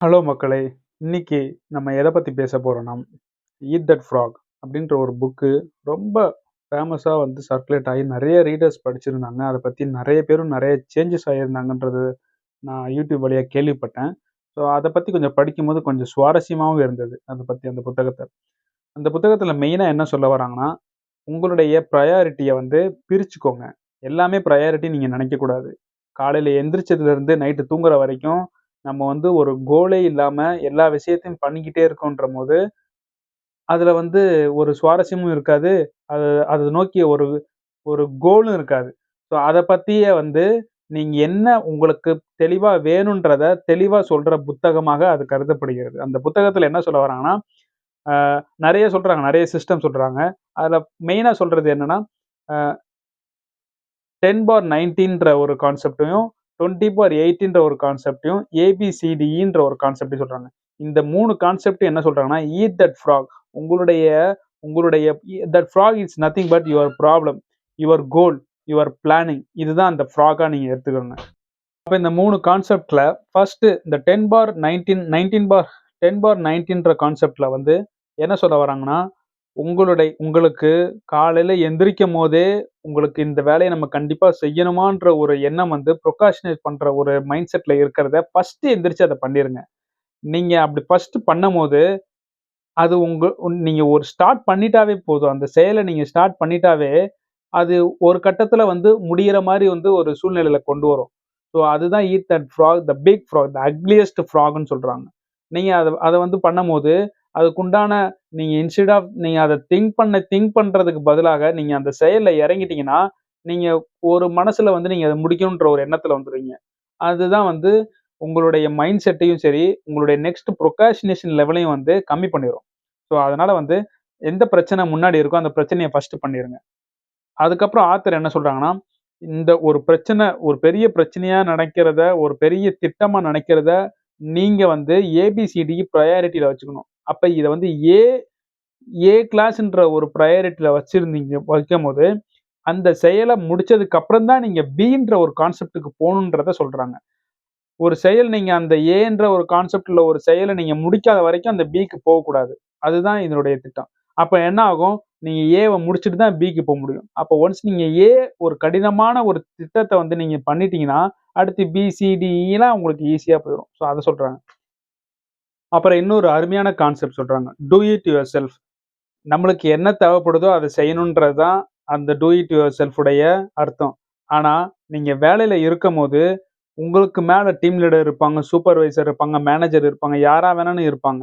Hello மக்களே இன்னைக்கு நம்ம எதை பற்றி பேச போகிறோம்னா ஈட் தட் ஃப்ராக் அப்படின்ற ஒரு புக்கு ரொம்ப ஃபேமஸாக வந்து சர்க்குலேட் ஆகி நிறைய ரீடர்ஸ் படிச்சிருந்தாங்க. அதை பற்றி நிறைய பேரும் நிறைய சேஞ்சஸ் ஆகியிருந்தாங்கன்றது நான் யூடியூப் வழியாக கேள்விப்பட்டேன். ஸோ அதை பற்றி கொஞ்சம் படிக்கும்போது கொஞ்சம் சுவாரஸ்யமாகவும் இருந்தது அதை பற்றி அந்த புத்தகத்தை. அந்த புத்தகத்தில் மெயினாக என்ன சொல்ல வராங்கன்னா உங்களுடைய ப்ரையாரிட்டியை வந்து பிரிச்சுக்கோங்க. எல்லாமே ப்ரையாரிட்டி நீங்கள் நினைக்கக்கூடாது. காலையில் எந்திரிச்சதுலேருந்து நைட்டு தூங்குற வரைக்கும் நம்ம வந்து ஒரு கோலே இல்லாமல் எல்லா விஷயத்தையும் பண்ணிக்கிட்டே இருக்கோன்ற போது அதில் வந்து ஒரு சுவாரஸ்யமும் இருக்காது. அது அதை நோக்கிய ஒரு ஒரு கோலும் இருக்காது. ஸோ அதை பற்றியே வந்து நீங்கள் என்ன உங்களுக்கு தெளிவாக வேணுன்றத தெளிவாக சொல்கிற புத்தகமாக அது கருதப்படுகிறது. அந்த புத்தகத்தில் என்ன சொல்ல வராங்கன்னா நிறைய சொல்கிறாங்க நிறைய சிஸ்டம் சொல்கிறாங்க அதில் மெயினாக சொல்கிறது என்னென்னா டென் பார் நைன்டீன்ற ஒரு கான்செப்டையும் டுவெண்ட்டி பார் எயிட்டின்ற ஒரு கான்செப்டையும் ஏபிசிடிஇன்ற ஒரு கான்செப்டையும் சொல்கிறாங்க இந்த மூணு கான்செப்ட் என்ன சொல்கிறாங்கன்னா ஈட் தட் ஃப்ராக் உங்களுடைய உங்களுடைய that frog it's nothing but your problem your goal your planning இதுதான் அந்த ஃப்ராகாக நீங்கள் எடுத்துக்கோங்க. அப்போ இந்த மூணு கான்செப்டில் ஃபஸ்ட்டு இந்த ten four nineteen nineteen four ten four நைன்டீன்ற கான்செப்டில் வந்து என்ன சொல்ல வராங்கன்னா உங்களுடைய உங்களுக்கு காலையில் எந்திரிக்கும் போதே உங்களுக்கு இந்த வேலையை நம்ம கண்டிப்பாக செய்யணுமான்ற ஒரு எண்ணம் வந்து ப்ரொகாஷனேட் பண்ணுற ஒரு மைண்ட் செட்டில் இருக்கிறத ஃபஸ்ட்டு எந்திரிச்சு அதை பண்ணிடுங்க நீங்கள் அப்படி ஃபஸ்ட்டு பண்ணும் போது அது உங்கள் நீங்கள் ஒரு ஸ்டார்ட் பண்ணிட்டாவே போதும். அந்த செயலை நீங்கள் ஸ்டார்ட் பண்ணிட்டாவே அது ஒரு கட்டத்தில் வந்து முடிகிற மாதிரி வந்து ஒரு சூழ்நிலையில் கொண்டு வரும். ஸோ அதுதான் eat that frog the big frog the ugliest ஃப்ராக்னு சொல்கிறாங்க நீங்கள் அதை அதை வந்து பண்ணும்போது அதுக்குண்டான நீங்கள் இன்ஸ்டெட் ஆஃப் நீங்கள் அதை திங்க் பண்ண திங்க் பண்ணுறதுக்கு பதிலாக நீங்கள் அந்த செயலில் இறங்கிட்டீங்கன்னா நீங்கள் ஒரு மனசில் வந்து நீங்கள் அதை முடிக்கணுன்ற ஒரு எண்ணத்தில் வந்துடுவீங்க அதுதான் வந்து உங்களுடைய மைண்ட் செட்டையும் சரி உங்களுடைய நெக்ஸ்ட் ப்ரொகாஷினேஷன் லெவலையும் வந்து கம்மி பண்ணிடும் ஸோ அதனால் வந்து எந்த பிரச்சனை முன்னாடி இருக்கோ அந்த பிரச்சனையை ஃபஸ்ட்டு பண்ணிடுங்க அதுக்கப்புறம் ஆத்தர் என்ன சொல்கிறாங்கன்னா இந்த ஒரு பிரச்சனை ஒரு பெரிய பிரச்சனையாக நினைக்கிறத ஒரு பெரிய திட்டமாக நினைக்கிறத நீங்கள் வந்து ஏபிசிடி ப்ரையாரிட்டியில் வச்சுக்கணும். அப்போ இதை வந்து ஏ ஏ கிளாஸ்ன்ற ஒரு ப்ரையாரிட்டியில் வச்சுருந்தீங்க வைக்கும் போது அந்த செயலை முடிச்சதுக்கு அப்புறம் தான் நீங்கள் பின்ற ஒரு கான்செப்டுக்கு போகணுன்றத சொல்கிறாங்க ஒரு செயல் நீங்கள் அந்த ஏன்ற ஒரு கான்செப்டில் ஒரு செயலை நீங்கள் முடிக்காத வரைக்கும் அந்த பிக்கு போகக்கூடாது. அதுதான் இதனுடைய திட்டம். அப்போ என்ன ஆகும்? நீங்கள் ஏவை முடிச்சுட்டு தான் பிக்கு போக முடியும். அப்போ ஒன்ஸ் நீங்கள் ஏ ஒரு கடினமான ஒரு திட்டத்தை வந்து நீங்கள் பண்ணிட்டீங்கன்னா அடுத்து பிசிடிஇலாம் e உங்களுக்கு ஈஸியாக போயிடும். ஸோ அதை சொல்கிறாங்க அப்புறம் இன்னொரு அருமையான கான்செப்ட் சொல்கிறாங்க டூ இட் யுவர் செல்ஃப் நம்மளுக்கு என்ன தேவைப்படுதோ அதை செய்யணுன்றது தான் அந்த டூ இட் யுவர் செல்ஃபுடைய அர்த்தம். ஆனால் நீங்கள் வேலையில் இருக்கும் போது உங்களுக்கு மேலே டீம் லீடர் இருப்பாங்க சூப்பர்வைசர் இருப்பாங்க மேனேஜர் இருப்பாங்க யாராக வேணாலும் இருப்பாங்க.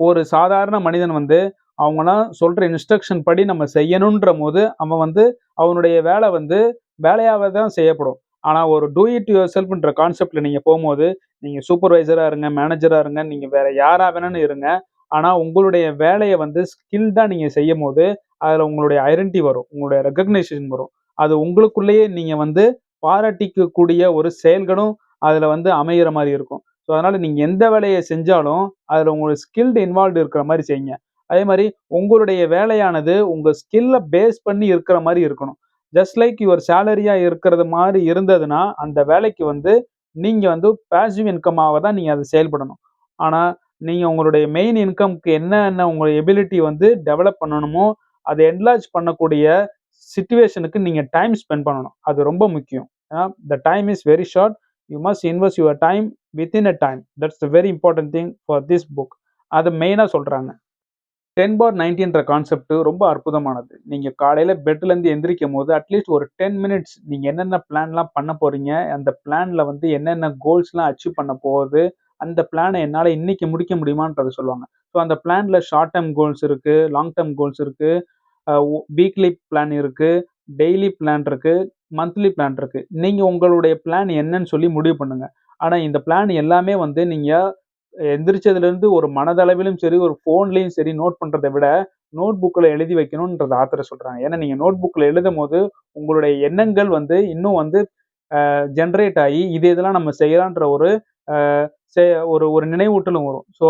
ஒரு சாதாரண மனிதன் வந்து அவங்களாம் சொல்கிற இன்ஸ்ட்ரக்ஷன் படி நம்ம செய்யணுன்ற போது அவன் வந்து அவனுடைய வேலை வந்து வேலையாக தான் செய்யப்படும். ஆனால் ஒரு டூ இட் யுவர் செல்ஃப்ன்ற கான்செப்டில் நீங்கள் போகும்போது நீங்கள் சூப்பர்வைசராக இருங்க மேனேஜராக இருங்க நீங்கள் வேற யாராக வேணும்னு இருங்க. ஆனால் உங்களுடைய வேலையை வந்து ஸ்கில்டாக நீங்கள் செய்யும் போது அதில் உங்களுடைய ஐடென்டி வரும் உங்களுடைய ரெக்கக்னைசேஷன் வரும். அது உங்களுக்குள்ளேயே நீங்கள் வந்து பாராட்டிக்கக்கூடிய ஒரு செயல்களும் அதில் வந்து அமைகிற மாதிரி இருக்கும். ஸோ அதனால் நீங்கள் எந்த வேலையை செஞ்சாலும் அதில் உங்களுடைய ஸ்கில்டு இன்வால்வ் இருக்கிற மாதிரி செய்யுங்க. அதே மாதிரி உங்களுடைய வேலையானது உங்கள் ஸ்கில்லை பேஸ் பண்ணி இருக்கிற மாதிரி இருக்கணும். ஜஸ்ட் லைக் யுவர் சேலரியாக இருக்கிறது மாதிரி இருந்ததுன்னா அந்த வேலைக்கு வந்து நீங்கள் வந்து பேசிவ் இன்கமாக தான் நீங்கள் அதை செயல்படணும். ஆனால் நீங்கள் உங்களுடைய மெயின் இன்கம்க்கு என்னென்ன உங்களுடைய எபிலிட்டி வந்து டெவலப் பண்ணணுமோ அதை என்லார்ஜ் பண்ணக்கூடிய சுச்சுவேஷனுக்கு நீங்கள் டைம் ஸ்பெண்ட் பண்ணணும். அது ரொம்ப முக்கியம். The time is very short you must invest your time within a time that's the very important thing for this book அதை மெயினாக சொல்கிறாங்க டென் பார் நைன்டின்ற கான்செப்ட் ரொம்ப அற்புதமானது. நீங்கள் காலையில் பெட்லேருந்து எந்திரிக்கும் போது அட்லீஸ்ட் ஒரு டென் மினிட்ஸ் நீங்கள் என்னென்ன பிளான்லாம் பண்ண போகிறீங்க அந்த பிளானில் வந்து என்னென்ன கோல்ஸ்லாம் அச்சீவ் பண்ண போகுது அந்த பிளானை என்னால் இன்னைக்கு முடிக்க முடியுமான்றதை சொல்லுவாங்க. ஸோ அந்த பிளானில் ஷார்ட் டேர்ம் கோல்ஸ் இருக்குது லாங் டேர்ம் கோல்ஸ் இருக்குது வீக்லி பிளான் இருக்குது டெய்லி பிளான் இருக்குது மந்த்லி பிளான் இருக்குது நீங்கள் உங்களுடைய பிளான் என்னன்னு சொல்லி முடிவு பண்ணுங்கள் ஆனால் இந்த பிளான் எல்லாமே வந்து நீங்கள் எந்திரிச்சதுலேருந்து ஒரு மனதளவிலும் சரி ஒரு ஃபோன்லேயும் சரி நோட் பண்ணுறதை விட நோட் புக்கில் எழுதி வைக்கணுன்றது ஆத்திர சொல்கிறாங்க ஏன்னா நீங்கள் நோட் புக்கில் எழுதும் போது உங்களுடைய எண்ணங்கள் வந்து இன்னும் வந்து ஜென்ரேட் ஆகி இது இதெல்லாம் நம்ம செய்யலான்ற ஒரு ஒரு ஒரு நினைவூட்டலும் வரும். ஸோ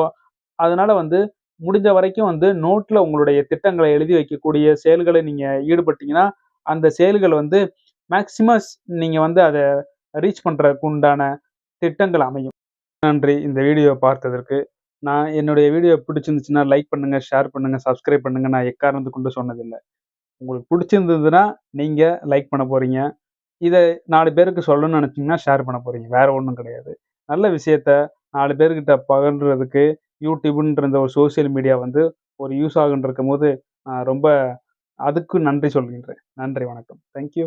அதனால் வந்து முடிஞ்ச வரைக்கும் வந்து நோட்டில் உங்களுடைய திட்டங்களை எழுதி வைக்கக்கூடிய செயல்களை நீங்கள் ஈடுபட்டீங்கன்னா அந்த செயல்கள் வந்து மேக்சிமஸ் நீங்கள் வந்து அதை ரீச் பண்ணுறதுக்கு உண்டான திட்டங்கள் அமையும். நன்றி இந்த வீடியோ பார்த்ததற்கு. நான் என்னுடைய வீடியோ பிடிச்சிருந்துச்சுன்னா லைக் பண்ணுங்கள் ஷேர் பண்ணுங்கள் சப்ஸ்கிரைப் பண்ணுங்கள் நான் எக்காரணத்து கொண்டு சொன்னதில்லை. உங்களுக்கு பிடிச்சிருந்ததுன்னா நீங்கள் லைக் பண்ண போகிறீங்க இதை நாலு பேருக்கு சொல்லணும்னு நினச்சிங்கன்னா ஷேர் பண்ண போகிறீங்க வேறு ஒன்றும் கிடையாது. நல்ல விஷயத்த நாலு பேர்கிட்ட பகிர்றதுக்கு யூடியூப்ன்ற ஒரு சோஷியல் மீடியா வந்து ஒரு யூஸ் ஆகுன்னு இருக்கும் போது நான் ரொம்ப அதுக்கு நன்றி சொல்கின்றேன். நன்றி வணக்கம். தேங்க்யூ